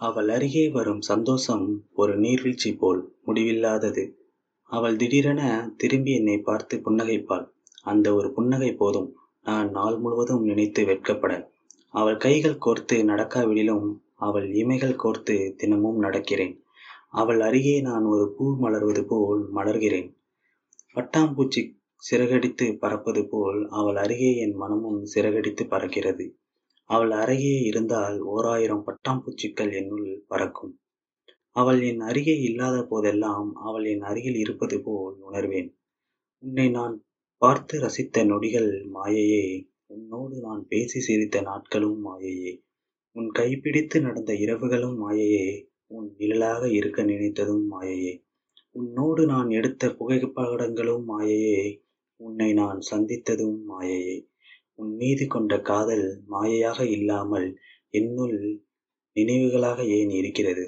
அவள் அருகே வரும் சந்தோஷம் ஒரு நீர்வீழ்ச்சி போல் முடிவில்லாதது. அவள் திடீரென திரும்பி என்னை பார்த்து புன்னகைப்பாள். அந்த ஒரு புன்னகை போதும் நான் நாள் முழுவதும் நினைத்து வெட்கப்பட. அவள் கைகள் கோர்த்து நடக்காவிடிலும் அவள் இமைகள் கோர்த்து தினமும் நடக்கிறேன். அவள் அருகே நான் ஒரு பூ மலர்வது போல் மலர்கிறேன். பட்டாம்பூச்சி சிறகடித்து பறப்பது போல் அவள் அருகே என் மனமும் சிறகடித்து பறக்கிறது. அவள் அருகே இருந்தால் ஓராயிரம் பட்டாம்பூச்சிகள் என்னுள் பறக்கும். அவள் என் அருகே இல்லாத போதெல்லாம் அவள் என் அருகில் இருப்பது போல் உணர்வேன். உன்னை நான் பார்த்து ரசித்த நொடிகள் மாயையே. உன்னோடு நான் பேசி சிரித்த நாட்களும் மாயையே. உன் கைப்பிடித்து நடந்த இரவுகளும் மாயையே. உன் நிழலாக இருக்க நினைத்ததும் மாயையே. உன்னோடு நான் எடுத்த புகைப்படங்களும் மாயையே. உன்னை நான் சந்தித்ததும் மாயையே. உன் மீது கொண்ட காதல் மாயையாக இல்லாமல் என்னுள் நினைவுகளாக ஏன் இருக்கிறது?